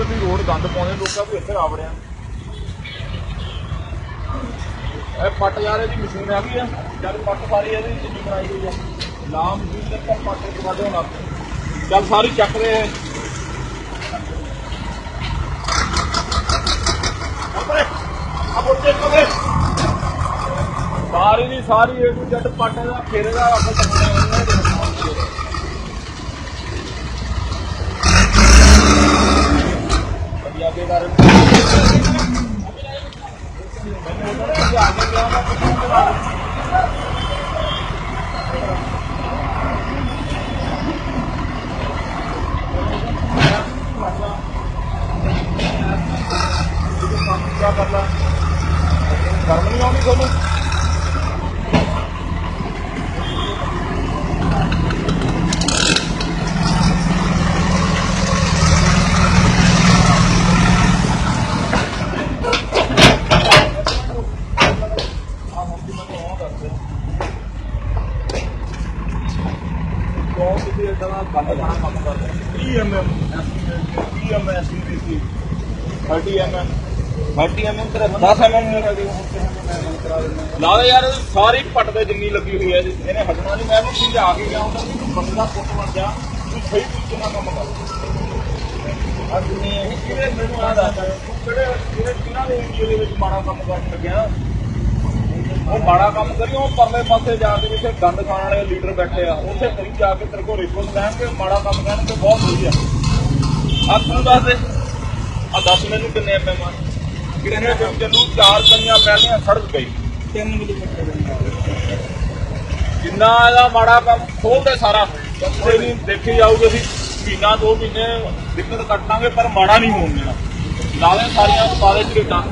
ਉਧਰ ਦੀ ਰੋਡ ਗੰਦ ਪਾਉਂਦੇ, ਲੋਕਾਂ ਵੀ ਇੱਥੇ ਆਵੜਿਆ ਇਹ ਪੱਟ ਯਾਰ ਇਹਦੀ ਮਸ਼ੀਨ ਹੈਗੀ ਆ ਜਦ ਪੱਟ ਸਾਰੀ ਇਹਦੀ ਜਿੰਨੀ ਬਣਾਈ ਹੋਈ ਆ ਲਾਮ ਜੀ ਤੇ ਪੱਟ ਕੇ ਵਾਦੇ ਹੁਣ ਚੱਲ ਸਾਰੀ ਚੱਕਦੇ ਇਹ ਆਪਣੇ ਆ ਬੋਤੇ ਕੋਲੇ ਸਾਰੀ ਦੀ ਸਾਰੀ ਏ ਟੂ ਜ਼ੈਡ ਪੱਟ ਦਾ ਫੇਰੇ ਦਾ ਆਪਾਂ ਚੱਕਣਾ ਵਧੀਆ ਇਦਾਂ ਦਾ ਗੱਲ ਬਣਾ ਕੰਮ ਕਰਦੇ 30 mm 30 mm SUVC 30 mm 30 mm ਤੇਰਾ 10 mm ਨਹੀਂ ਲੱਗਦੀ ਲਾ ਦੇ ਯਾਰ ਸਾਰੀ ਪੱਟ ਦੇ ਜਿੰਨੀ ਲੱਗੀ ਹੋਈ ਹੈ ਇਹਨੇ ਹਟਣਾ ਨਹੀਂ ਮੈਂ ਇਹਨੂੰ ਸਮਝਾ ਕੇ ਗਿਆ ਹੁੰਦਾ ਕਿ ਬੰਦਾ ਪੁੱਟ ਬਣ ਜਾ ਤੂੰ ਸਹੀ ਤਰੀਕੇ ਨਾਲ ਕੰਮ ਕਰ ਅੱਜ ਨਹੀਂ ਇਹ ਕਿਹੜੇ ਮੈਨੂੰ ਆ ਦੱਸ ਕਿਹੜੇ ਕਿਹਨਾਂ ਦੇ ਏਰੀਏ ਦੇ ਵਿੱਚ ਮਾੜਾ ਕੰਮ ਕਰਨ ਲੱਗਿਆ ਉਹ ਮਾੜਾ ਕੰਮ ਕਰੀ ਉਹ ਪਰਲੇ ਪਾਸੇ ਜਾ ਕੇ ਜਿੱਥੇ ਗੰਦ ਖਾਣ ਵਾਲੇ ਲੀਡਰ ਬੈਠੇ ਆ ਉੱਥੇ ਕਰੀ ਜਾ ਕੇ ਤੇਰੇ ਕੋਲ ਰਿਸ਼ਵਤ ਲੈਣਗੇ ਮਾੜਾ ਕੰਮ ਕਹਿਣਗੇ ਬਹੁਤ ਵਧੀਆ। ਆ ਤੂੰ ਦੱਸ ਦੇ। ਆ ਦੱਸ ਮੈਨੂੰ ਕਿੰਨੇ ਐਮਐਮ ਆ? ਕਿੰਨੇ ਦਿਨ ਚੱਲੂ? ਚਾਰ ਕੰਨੀਆਂ ਪਹਿਲੀਆਂ ਸੜਕ ਗਈ। 3 ਮਿਲੀਮੀਟਰ ਜਿੰਨਾ ਇਹਦਾ ਮਾੜਾ ਕੰਮ ਖੋਲਦੇ ਸਾਰਾ। ਕੋਈ ਨਹੀਂ ਦੇਖੀ ਜਾਊਗੀ ਅਸੀਂ। ਮਹੀਨਾ ਦੋ ਮਹੀਨੇ ਦਿੱਕਤ ਕੱਟ ਲਾਂਗੇ ਪਰ ਮਾੜਾ ਨਹੀਂ ਹੋਣ ਦੇਣਾ। ਲਾਲੇ ਸਾਰੀਆਂ ਪਾਲੇ ਚ ਰੇਟਾਂ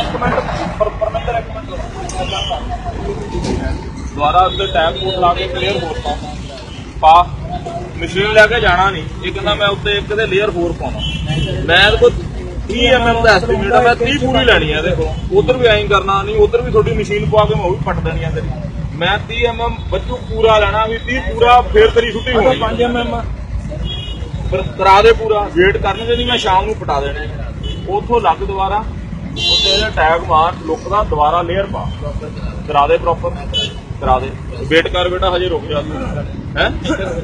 ਇੱਕ ਮਿੰਟ ਪਰ ਪਰਮਿੰਦਰ ਇੱਕ ਮਿੰਟ ਦੁਆਰਾ ਉੱਤੇ ਟੈਗ ਕੋਡ ਲਾ ਕੇ ਕਲੀਅਰ ਹੋਰ ਪਾ ਪਾ। ਮਸ਼ੀਨ ਲੈ ਕੇ ਜਾਣਾ ਨਹੀਂ। ਇਹ ਕਹਿੰਦਾ ਮੈਂ ਉੱਤੇ ਇੱਕ ਦੇ ਲੇਅਰ ਹੋਰ ਪਾਉਣਾ। ਮੈਂ ਇਹਦੇ ਕੋਲ 30 ਐਮਐਮ ਦਾ ਐਸਟੀਮੇਟ ਆ ਮੈਂ 30 ਪੂਰੀ ਲੈਣੀ ਆ ਦੇਖੋ। ਉਧਰ ਵੀ ਐਂ ਕਰਨਾ ਨਹੀਂ ਉਧਰ ਵੀ ਤੁਹਾਡੀ ਮਸ਼ੀਨ ਪਵਾ ਕੇ ਮੈਂ ਉਹ ਵੀ ਪੱਟ ਦੇਣੀ ਆ ਤੇਰੀ। ਮੈਂ 30 ਐਮਐਮ ਬੱਚੂ ਪੂਰਾ ਲੈਣਾ ਵੀ 30 ਪੂਰਾ ਫੇਰ ਤੇਰੀ ਛੁੱਟੀ ਹੋਣੀ 5 ਐਮਐਮ ਫਿਰ ਕਰਾ ਦੇ ਪੂਰਾ। ਵੇਟ ਕਰਨਗੇ ਨਹੀਂ ਮੈਂ ਸ਼ਾਮ ਨੂੰ ਪਟਾ ਦੇਣੇ। ਉਥੋਂ ਲੱਗ ਦੁਬਾਰਾ। ਉੱਤੇ ਇਹਦਾ ਟੈਗ ਮਾਰ, ਲੁੱਕ ਦਾ ਦੁਬਾਰਾ ਲੇਅਰ ਪਾ। ਕਰਾ ਦੇ ਪ੍ਰੋਪਰ ਕਰਾ ਦੇ। ਵੇਟ ਕਰ ਬੇਟਾ, ਹਜੇ ਰੁਕ ਜਾ। ਹੈ?